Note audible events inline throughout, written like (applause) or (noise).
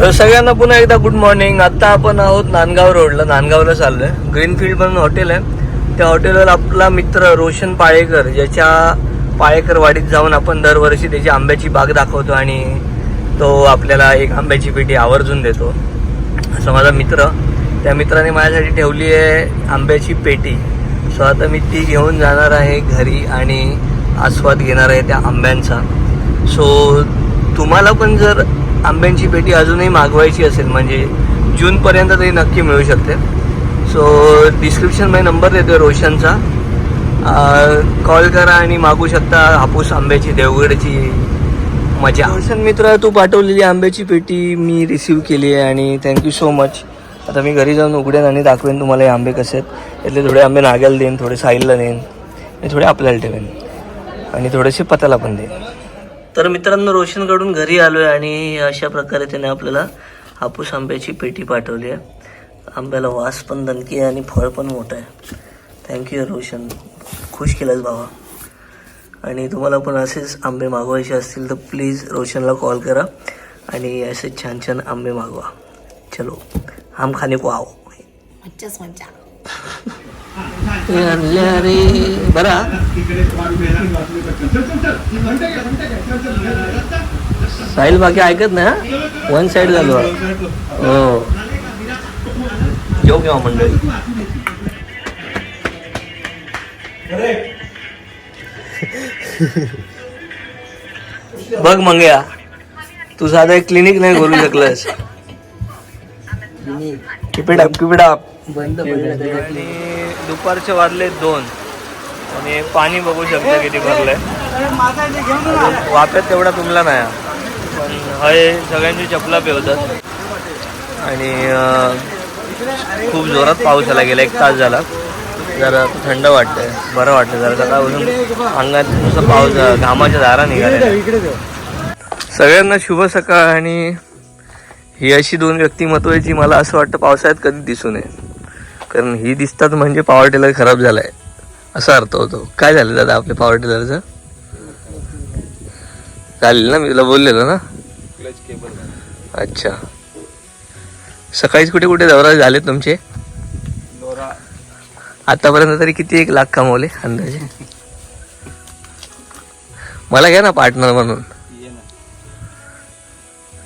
तर सगळ्यांना पुन्हा एकदा गुड मॉर्निंग आत्ता आपण आहोत नांदगाव रोडला नांदगावला चाललोय. ग्रीनफील्ड म्हणून हॉटेल आहे. त्या हॉटेलवर आपला मित्र रोशन पाळेकर ज्याच्या पाळेकर वाडीत जाऊन आपण दरवर्षी त्याची आंब्याची बाग दाखवतो आणि तो आपल्याला एक आंब्याची पेटी आवर्जून देतो. असं माझा मित्र. त्या मित्राने माझ्यासाठी ठेवली आहे आंब्याची पेटी. सो आता मी ती घेऊन जाणार आहे घरी आणि आस्वाद घेणार आहे त्या आंब्यांचा. सो तुम्हाला पण जर आंब्यांची पेटी अजूनही मागवायची असेल म्हणजे जूनपर्यंत तरी नक्की मिळू शकते. सो डिस्क्रिप्शनमध्ये नंबर देतो रोशनचा. कॉल करा आणि मागू शकता हापूस आंब्याची देवगडची मजा. रोशन मित्र तू पाठवलेली आंब्याची पेटी मी रिसीव केली आहे आणि थँक्यू सो मच आता मी घरी जाऊन उघडेन आणि दाखवेन तुम्हाला हे आंबे कसे आहेत. यातले थोडे आंबे नाग्याला देईन थोडे साईलला देईन आणि थोडे आपल्याला ठेवेन. आणि थोडेसे पताला पण देईन. तर मित्रांनो रोशनकडून घरी आलो आहे आणि अशा प्रकारे त्याने आपल्याला हापूस आंब्याची पेटी पाठवली आहे. आंब्याला वास पण दणकी आहे आणि फळ पण मोठं आहे. Thank you Roshan. खुश केलंस भावा. आणि तुम्हाला पण असेच आंबे मागवायचे असतील तर प्लीज रोशनला कॉल करा आणि असे छान छान आंबे मागवा. चलो आम खाने को आओ. मज्जाच मज्जा. बरा साहिल बाकी ऐकत नाही वन साइड झालो हो येऊ केव्हा मंडळी बघ मंग्या तू साधा एक क्लिनिक नाही करू शकलंस keep it up keep it up बंद आणि दुपारचे वाजले दोन. आणि पाणी बघू शकता किती भरलंय. वाफ्यात तेवढा तुमला नाही. हा. पण हय सगळ्यांची चपला पेवतात. आणि खूप जोरात पाऊस आला गेला. एक तास झाला. जरा थंड वाटतंय. बरं वाटतं जरा सकाळपासून अंगात नुसतं पाऊस घामाच्या धारा निघाल्या सगळ्यांना शुभ सकाळ आणि ही अशी दोन व्यक्तिमत्व आहे जी मला असं वाटतं पावसाळ्यात कधी दिसू नये. कारण ही दिसतात म्हणजे पॉवर टेलर खराब झालाय. असा अर्थ होतो. काय झालं दादा आपल्या पॉवर टेलरचं चालेल ना? मी तुला बोललेलो ना? अच्छा. सकाळीच कुठे कुठे दौरा झाले तुमचे? आतापर्यंत तरी किती एक लाख कमवले अंदाजे? मला घ्या ना पार्टनर म्हणून.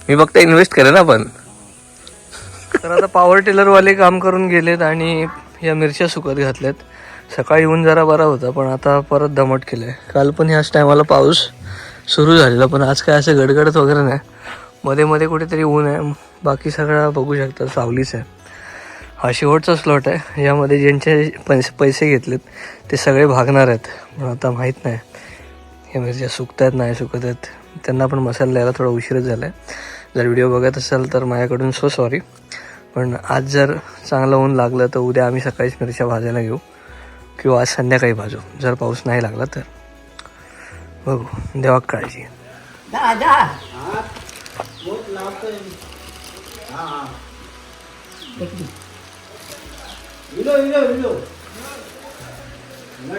मी फक्त इन्व्हेस्ट करेन ना पण. तर आता पॉवर टेलरवाले काम करून गेलेत आणि या मिरच्या सुकत घातल्यात. सकाळी ऊन जरा बरा होता पण आता परत दमट केलं आहे काल पण ह्याच टायमाला पाऊस सुरू झालेला पण आज काय असं गडगडत वगैरे नाही. मध्ये मध्ये कुठेतरी ऊन आहे. बाकी सगळं बघू शकता सावलीच आहे. हा शेवटचा स्लॉट आहे. यामध्ये ज्यांचे पैसे पैसे घेतलेत ते सगळे भागणार आहेत. पण आता माहीत नाही. हे मिरच्या सुकत आहेत नाही सुकत आहेत त्यांना पण मसाला द्यायला थोडा उशीरच झाला आहे जर व्हिडिओ बघत असाल तर माझ्याकडून सो सॉरी पण आज जर चांगलं ऊन लागलं तर उद्या आम्ही सकाळीच मिरच्या भाजायला घेऊ. किंवा आज संध्याकाळी भाजू. जर पाऊस नाही लागला तर. बघू. देवा काळजी.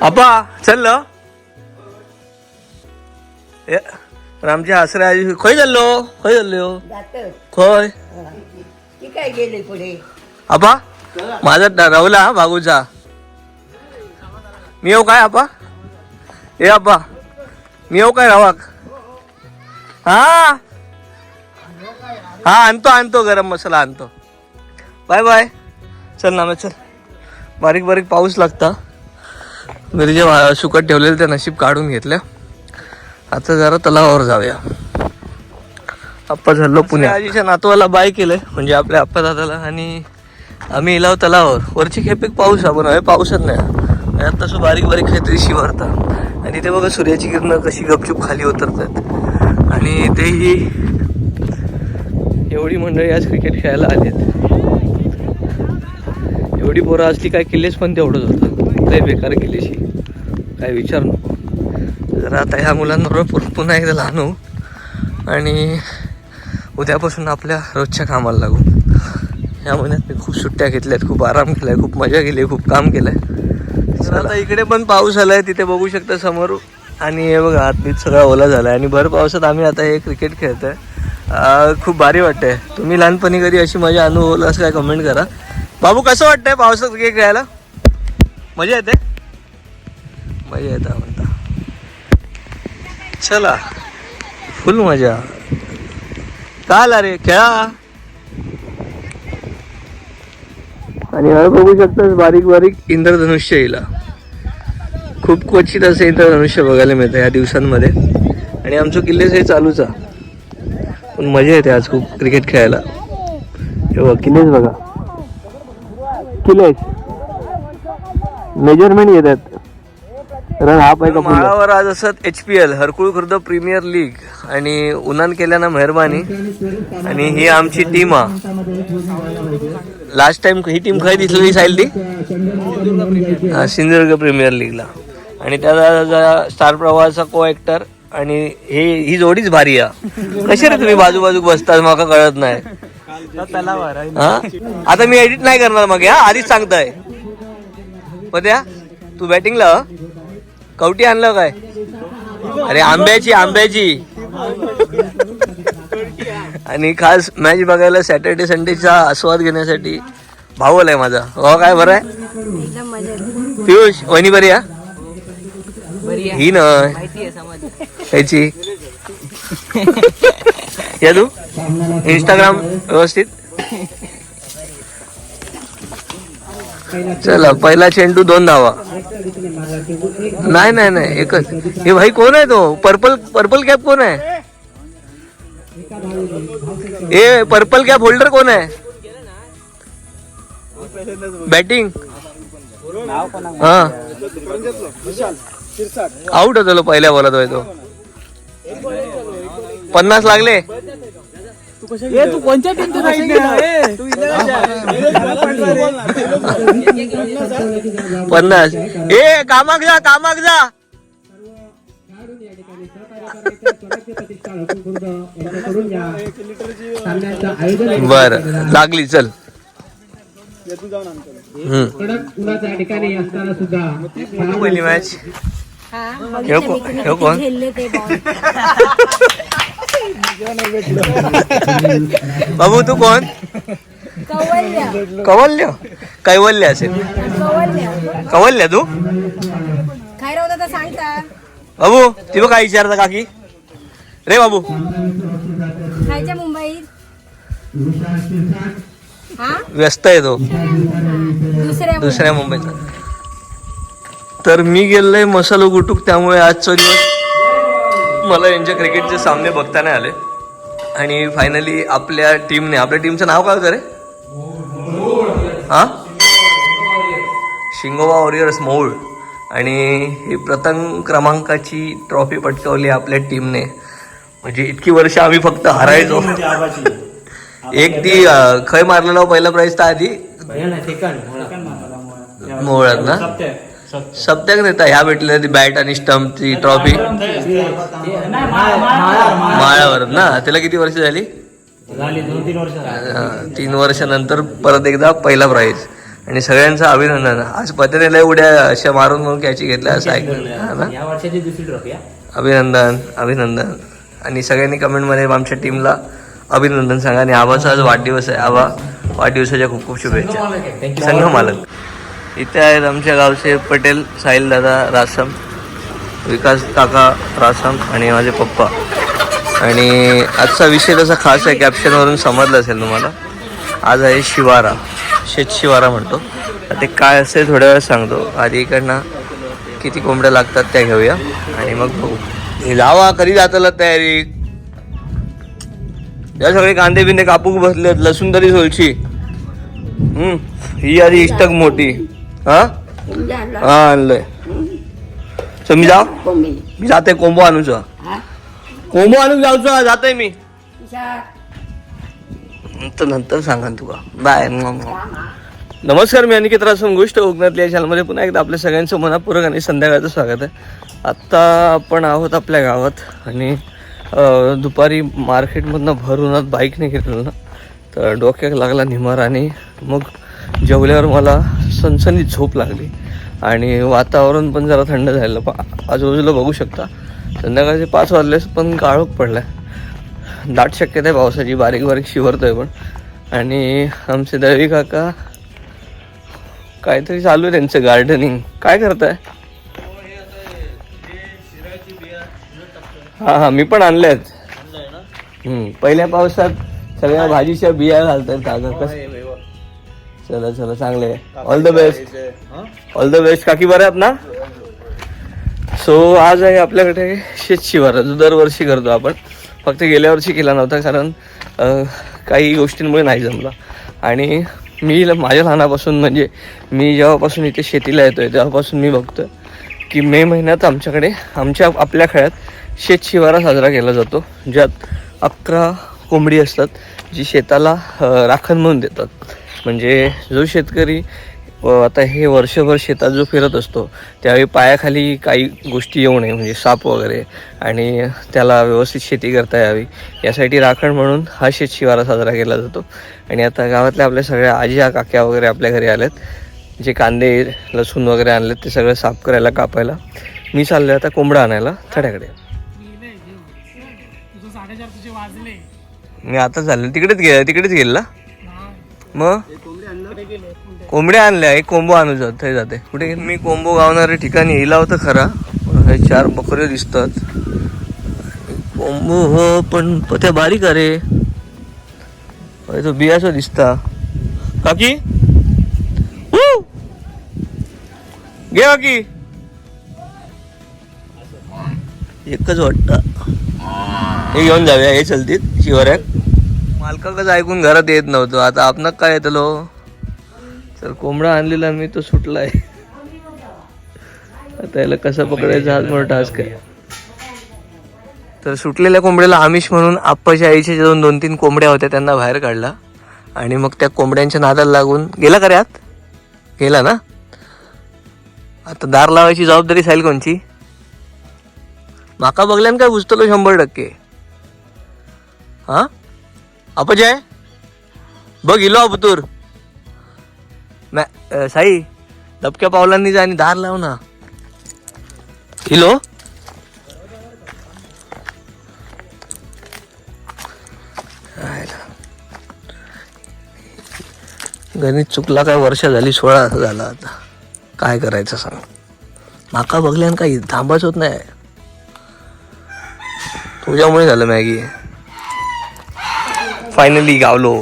आपा चल ए आमच्या आसरे आजी खंय चाललो? खंय चाललो? जात. खंय ती काय गेले पुढे? आपा माझा ठरवला हा भागूचा मी येऊ काय आपा ए आपा मी येऊ काय रावाक? हा? हा आणतो आणतो गरम मसाला आणतो. Bye bye. चल ना मग चल. बारीक बारीक पाऊस लागता. मिरजे सुकट सुकत ठेवलेले त्या नशीब काढून घेतल्या. आता जरा तलावावर जाऊया. आप्पा झालो पुणे आजीच्या नातवाला बाय केलंय म्हणजे आपल्या आप्पा दादाला. आणि आम्ही इलाव तलावावर. वरची खेप एक पाऊस आपण आहे पाऊसच नाही. आता तसं बारीक बारीक काहीतरी शिवरता आणि ते बघा सूर्याची किरणं कशी गपचूप खाली उतरतात आणि तेही एवढी मंडळी आज क्रिकेट खेळायला आलेत एवढी पोरं असली काय किल्लेच पण तेवढंच होतं. लय बेकार किल्लेशी काय विचार नको. जरा आता ह्या मुलांबरोबर पुन्हा एकदा लहान होऊ. आणि उद्यापासून आपल्या रोजच्या कामाला लागू. ह्या महिन्यात मी खूप सुट्ट्या घेतल्यात खूप आराम केलाय खूप मजा केली खूप काम केलंय. तर आता इकडे पण पाऊस आलाय तिथे बघू शकता समोर. आणि हे बघा आधीच सगळा ओला झालाय. आणि भर पावसात आम्ही आता हे क्रिकेट खेळतोय. आहे खूप भारी वाटतंय. तुम्ही लहानपणी कधी अशी मजा अनुभवलं असं काय कमेंट करा. बाबू कसं वाटतंय पावसात क्रिकेट खेळायला? मजा येते? मजा येते म्हणता चला. फुल मजा. का आला रे खेळा. आणि हळ बघू शकतास बारीक बारीक. इंद्रधनुष्य येईल खूप क्वचित असं इंद्रधनुष्य बघायला मिळतं या दिवसांमध्ये. आणि आमचं किल्लेच हे चालूच आहे. पण मजा येते आज खूप क्रिकेट खेळायला. हे बघ किल्लेच बघा. किल्लेच. मेजरमेंट येतात. रन हा पाहिजे माळावर आज असत H P L Harkul Khurd premier league आणि उन्हान केल्यानं मेहरबानी. आणि ही आमची टीम हा लास्ट टाइम ही टीम खय दिसलेली साईल ती हा, सिंधुदुर्ग प्रीमियर लीगला आणि त्याचा स्टार प्रवाहाचा को ऍक्टर आणि हे ही जोडीच भारी आहे कशी रे तुम्ही बाजू बाजू बसतात मला कळत नाही. हा? आता मी एडिट नाही करणार मग हा आधीच सांगताय. पद्या तू बॅटिंगला कवटी आणलं काय? अरे आंब्याची आंब्याची. आणि खास मॅच बघायला सॅटर्डे संडेचा आस्वाद घेण्यासाठी भावल आहे माझा. हो काय बरं आहे? पियुष वहिनी बरी ही ना. ह्याची. या तू? इंस्टाग्राम व्यवस्थित? चला पहिला चेंडू दोन धावा. नाही नाही नाही एकच. हे भाई कोण आहे तो? पर्पल पर्पल कॅप कोण आहे? ए पर्पल कॅप होल्डर कोण आहे? बॅटिंग हा. आउट होतो पहिल्या बॉलात होय तो. पन्नास लागले. तू कोणत्या पन्नास. ए कामाक जा कामाक जा. बर लागली चल. हम्म. पहिली मॅच कोण? (laughs) बाबू तू कोण? कवल्य. कैवल्य? असेल. कवल्य. तू? बाबू ती बघ काय विचारता काकी. रे बाबू. मुंबईत? हा? व्यस्त आहे तो. दुसऱ्या दुसऱ्या मुंबईत. तर मी गेलोय मसालो गुटूक त्यामुळे आजचा दिवस मला यांच्या क्रिकेटचे सामने बघता नाही आले. आणि फायनली आपल्या टीमने आपल्या टीमचं नाव काय करे हा? शिंगोवा वॉरियर्स मोळ. आणि ही प्रथम क्रमांकाची ट्रॉफी पटकावली आपल्या टीमने. म्हणजे इतकी वर्ष आम्ही फक्त हरायचो. एक ती (laughs) खय मारलेला पहिला प्राइज तर आधी? मोहळात ना? सप्त्याक नेता ह्या भेटलेल्या ती बॅट आणि स्टम्प ची ट्रॉफी. माळ्यावर ना? त्याला किती वर्ष झाली? तीन वर्षानंतर परत एकदा पहिला प्राइज आणि सगळ्यांचं अभिनंदन. आज पत्याने उड्या अशा मारून म्हणून कॅची घेतल्या असं ऐकलं. अभिनंदन अभिनंदन. आणि सगळ्यांनी कमेंटमध्ये आमच्या टीमला अभिनंदन सांगा. आणि आबाचा आज वाढदिवस आहे. आबा वाढदिवसाच्या खूप खूप शुभेच्छा. संघ मालक. इथे आहेत आमच्या गावचे पटेल साहिल दादा रासम विकास काका रासम आणि माझे पप्पा. आणि आजचा विषय तसा खास आहे कॅप्शनवरून समजलं असेल तुम्हाला. आज आहे शिवारा. शेत शिवारा म्हणतो. ते काय असते थोड्या वेळ सांगतो. आधी इकडनं किती कोंबड्या लागतात त्या घेऊया. आणि मग बघू. हे लावा कधी जाताला तयारी? या सगळे कांदे बिंदे कापूक बसलेत लसूण तरी सोलची. हम्म ही आधी इष्टक मोठी. हा? हा आणलंय. मी जाऊ मी जाते कोंबो आणूचा कोंबो आणून जाऊचा जाते मी. नंतर नंतर सांगा तुका. बाय नमस्कार मी अनिकेत रासम गोष्ट कोकणातल्या चॅनलमध्ये पुन्हा एकदा आपल्या सगळ्यांचं मनापूर्वक आणि संध्याकाळचं स्वागत आहे. आत्ता आपण आहोत आपल्या गावात आणि दुपारी मार्केटमधनं भर उन्हात बाईकने गेलेलो ना तर डोक्यात लागला निमार आणि मग जेवल्यावर मला सनसनीत झोप लागली. आणि वातावरण पण जरा थंड झालं पा आजूबाजूला बघू शकता संध्याकाळचे पाच वाजलेस पण काळोख पडलाय. दाट शक्यता आहे पावसाची बारीक बारीक शिवरतोय पण. आणि आमचे दळवी काका काहीतरी चालू आहे त्यांचं गार्डनिंग काय करताय? हा हा मी पण आणले आहेत पहिल्या पावसात सगळ्या भाजीच्या बिया घालतात काका. कस चला चला चांगले. All the best all the best काकी बऱ्या आहेत ना? सो आज आहे आपल्याकडे शेत शिवारा जो दरवर्षी करतो आपण. फक्त गेल्या वर्षी केला नव्हता कारण काही गोष्टींमुळे नाही जमला. आणि मी ल- माझ्या लहानापासून म्हणजे मी जेव्हापासून इथे शेतीला येतोय तेव्हापासून मी बघतोय की मे महिन्यात आमच्याकडे आमच्या आपल्या खेळात शेत शिवारा साजरा केला जातो. ज्यात अकरा कोंबडी असतात जी शेताला राखण म्हणून देतात. म्हणजे जो शेतकरी व आता हे वर्षभर शेतात जो फिरत असतो त्यावेळी पायाखाली काही गोष्टी येऊ नये म्हणजे साप वगैरे आणि त्याला व्यवस्थित शेती करता यावी. यासाठी राखण म्हणून हा शेत शिवारा साजरा केला जातो. आणि आता गावातल्या आपल्या सगळ्या आजी काक्या वगैरे आपल्या घरी आल्यात जे कांदे लसूण वगैरे आणलेत ते सगळं साफ करायला कापायला. मी चाललो आता कोंबडा आणायला थड्याकडे. मी आता चाललो तिकडेच गे तिकडेच गेला मग? कोंबड्या आणल्या एक कोंबो आणू जात ते जाते. कुठे? मी कोंबो गावणाऱ्या ठिकाणी येला होता खरा. हे चार बकरे दिसतात. कोंबो हो पण त्या बारीक अरे तो बियाचा दिसता. काकी! घे काकी. एकच वाटतं. हे घेऊन जाऊया हे चलतीत शिवऱ्याक मालकाकडे ऐकून घरात येत नव्हतं. आता आपण काय येतलो? तर कोंबडा आणलेला मी तो सुटलाय. आता याला कसं पकडायचं हाच मोठा टास्क आहे. तर सुटलेल्या कोंबड्याला आमिष म्हणून आप्पाच्या आईच्या दोन दोन तीन कोंबड्या होत्या त्यांना बाहेर काढला. आणि मग त्या कोंबड्यांच्या नादाला लागून गेला का रे आत? गेला ना? आता दार लावायची जबाबदारी साईल कोणची? माका बघल्यान काय बुजतलो शंभर टक्के. हा? अपजय? बघ इलो अबतूर. मॅ साई दबक्या पावलांनी जा आणि दार लाव ना। हॅलो गणित चुकला काय वर्ष झाली सोळा झाला आता. काय करायचं सांग. माका बघल्यान काही थांबाच होत नाही. तुझ्यामुळे झालं मॅगी. फायनली गावलो.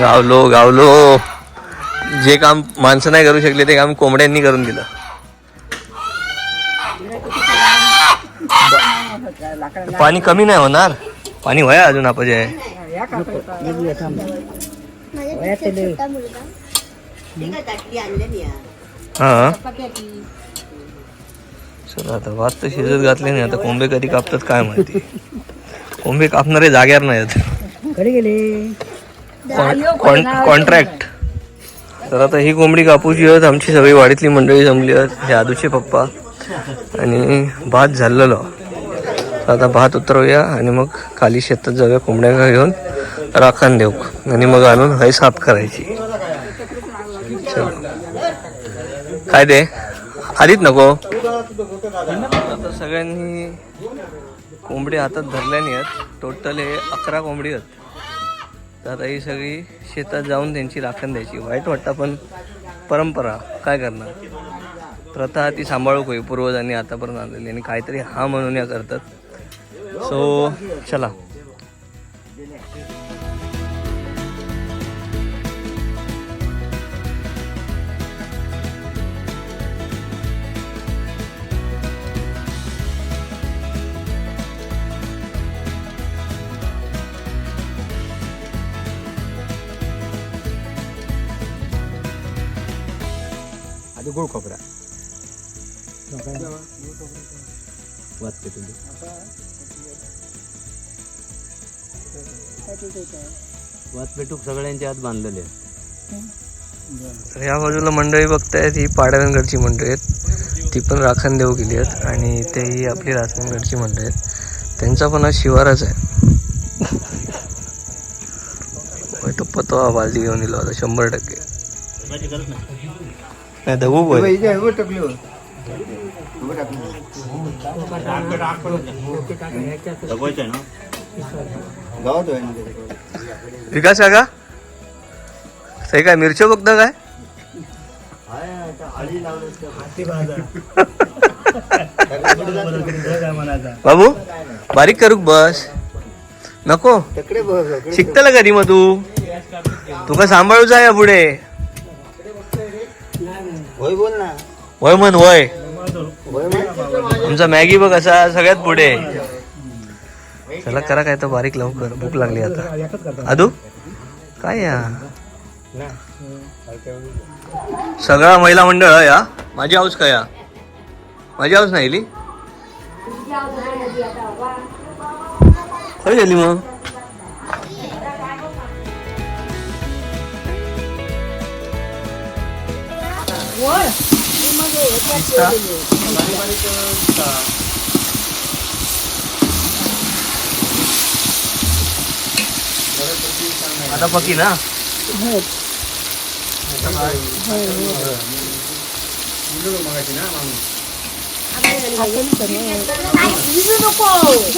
गावलो गावलो. जे काम माणसं नाही करू शकले ते काम कोंबड्यांनी करून दिलं. पाणी कमी नाही होणार. पाणी व्हाय अजून आपण जे हा. चला आता भात तर शिजत घातले नाही आता कोंबे कधी कापतात काय माहिती. कोंबे कापणारे जाग्यावर नाहीत. कॉन्ट्रॅक्ट तर आता ही कोंबडी कापूची आहेत आमची सगळी वाडीतली मंडळी जमली आहेत हे आदूचे पप्पा. आणि भात झालेलो. तर आता भात उतरवूया आणि मग खाली शेतात जाऊया कोंबड्या घेऊन राखण देऊ आणि मग आणून हय साफ करायची. चल. काय दे? आधीच नको. आता सगळ्यांनी कोंबडी हातात धरल्याने आहेत. टोटल हे अकरा कोंबडी आहेत. तर आता ही सगळी शेतात जाऊन त्यांची राखण द्यायची. वाईट वाटतं पण परंपरा काय करणार? प्रथा ती सांभाळू होई पूर्वजांनी आतापर्यंत आणलेली आणि काहीतरी हा म्हणून या करतात. सो चला. गोळ खोबरा. वाच पे तुम्ही वाच पेटूक सगळ्यांच्या हात बांधलेले तर ह्या बाजूला मंडळी बघतायत ही पाडव्यांकडची मंडळी आहेत. ती पण राखण देऊ गेली आहेत आणि ते ही आपली राखणगडची मंडळी आहेत. त्यांचा पण आज शिवाराच आहे. तो पतवा बालदी घेऊन दिला होता शंभर टक्के. नाही दगू बोल विकास काका? ते काय मिरच्या बघता काय? बाबू बारीक करू बस? नको. शिकतला कधी मग तू? तुका सांभाळूच आहे पुढे वय म्हण वय. तुमचा मॅगी बघ असा सगळ्यात पुढे. आहे. चला करा काय तर बारीक लवकर. भूक लागली आता. अदू? काय या? सगळा महिला मंडळ आहे हा माझी हाऊस काय हा माझी हाऊस नाही इली? खरी गेली मग. आता पकी ना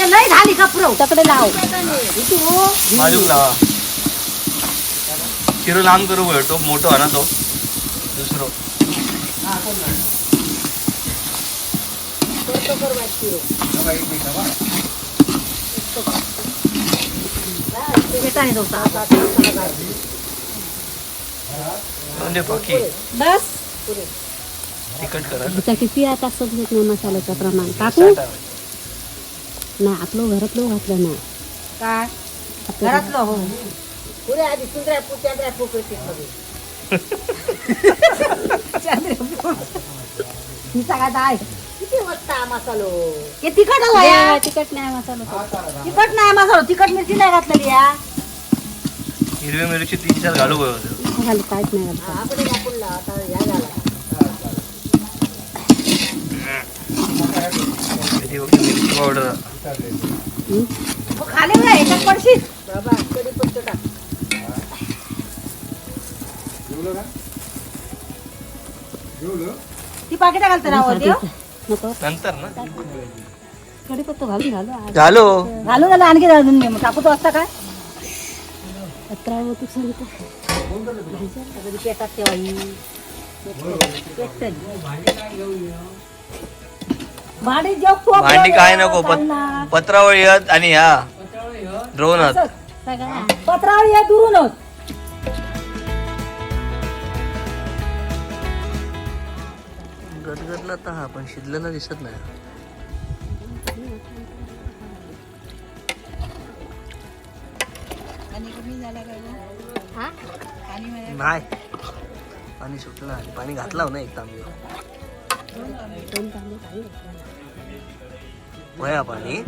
लय झाली कपरो तकडे लाव बाजूक लावा चिरू लांब करू बरं टोप मोठं आहे ना तो दुसरो पकी बस. तिखट करा. आता किती आता समजत नाही मसाल्याचं प्रमाण. टाकू नाही आपलं घरातलं घातलं नाही. काय? घरातलं हो. पुरे आधी सुंदर चंद्रा ही आहे? किती वाजता मसालो हे तिखट हवा या, तिखट नाही मसाला तिखट नाही मसालो तिखट मिरची नाही घातलेली या हिरवी मिरची तीन चार घालू बरं. घालू काहीच नाही घालू. आपण आपण आता या झाला. किती फक्त मिरची पावडर खाली ना ह्याच्यात पडशील. बाबा कधी पत्तो टाक ती पाकिट घालते ना वर देव. नको नंतर ना. कडीपत्ता घालून घालू आज. झालो घालून झालं आणखी घालून मग टाकू तो असता काय? सांगतो कधी पेटात ही. पेटतली. भांडी खूप भांडी काय नको चालणार. पत्रावळ आणि ह्या. सगळ्या पत्रावळी या दुरूनच गदगदला तर हा पण शिजलेला दिसत नाही. हा? नाही. पाणी सुटलं नाही. पाणी घातलं ना एक तांबे. वया पाणी.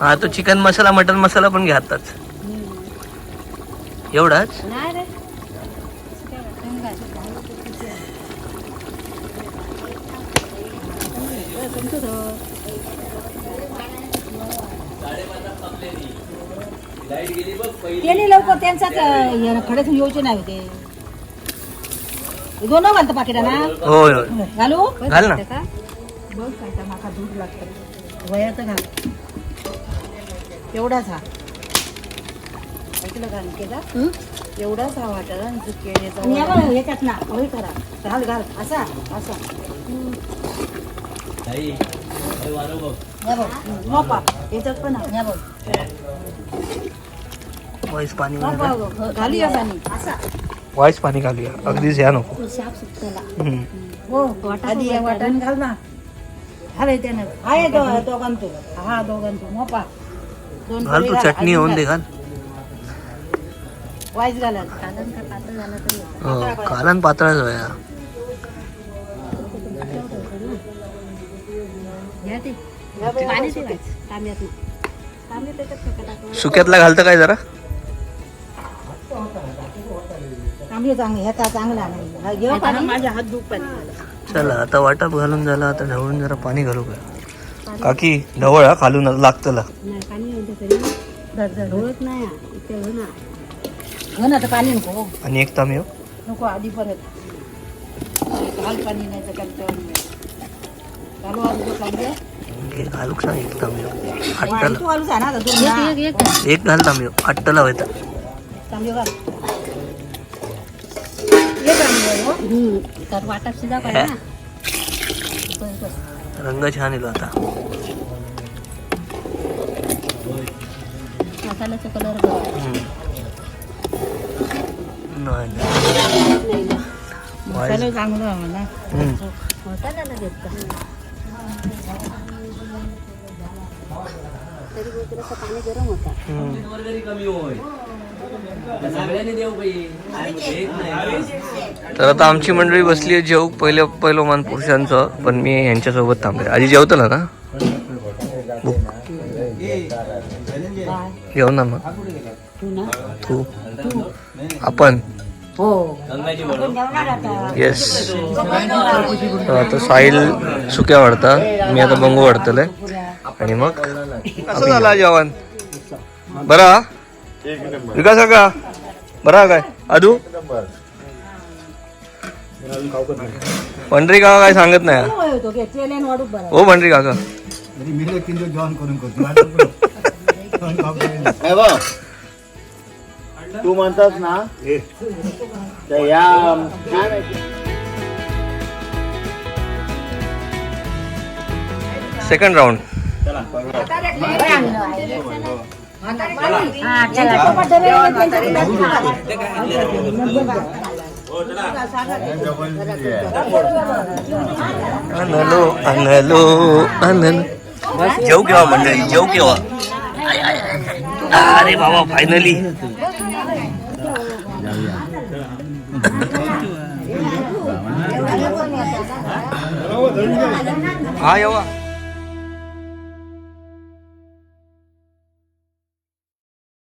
हा तो चिकन मसाला मटन मसाला पण घ्याताच एवढाच? त्यांनी लवकर त्यांचाच खडेच योजना होते दोन घालतं पाकिटा ना होय होय. घालू? घाल ना. बघ काय माका दूध लागतं. वयाचं घाल. एवढाच हा. ऐकलं घाल केला एवढाच हा वाटत याच्यात ना. होय करा. घाल घाल. असा असा. या बघ. मोपा. याच्यात पण हा. या बघ वाईस पाणी मोपा बघ. घाली या पाणी. वाईस पाणी घालूया. अगदीच या नको. हो आधी या वाटण घाल ना. घाल त्यानं. आहे दो दोघांतो हा दोघांतो मोपा. दोन घाल तू चटणी होऊन दे घाल. वाईस घाला. हो कालन पातळच सुक्यातला घालतं काय जरा? आम्ही चांगले ह्याचा चांगला नाही हा घेऊ पाणी माझ्या हात चला आता वाटप घालून झालं आता ढवळून जरा पाणी घालू का? काकी ढवळ हा खालून लागतं ला. नाही पाणी हो हो नको. आणि एक तांबे हो. नको आधी परत घाल पाणी नाही तर. कंटाळून घालू आलू तांबे? घे, घालू सांग एक हो. वाढी आट्टाला तू आलू ना दोन ना. एक एक एक घाल तांबे हो. आट्टाला व्हायचा तांबे घाल. त्यात वाटप बस रंग छान येलो आता मसाल्याचा कलर. मसाला चांगला त्याला देत तरी पाणी गरम होता. सगळ्यांनी देऊ तर आता आमची मंडळी बसली आहे जेव पहिलं पहिलोमान पुरुषांचं पण मी यांच्यासोबत थांबले. आधी जेवतो ना ना भूक. जेव ना मग? तू? आपण? हो. येस तर आता साहिल सुक्या वाढता मी आता बंगू वाढतले आणि मग? कसं झाला जेवण. बरा विकास का बरा काय? अदू पंढरी काका काय सांगत नाही. हो पंढरी काका. तू म्हणतात ना तर या काय माहिती सेकंड राऊंड अनलो अनलो अनल जेव केव्हा मंडळी जेव केव्हा अरे बाबा फायनली हा येवा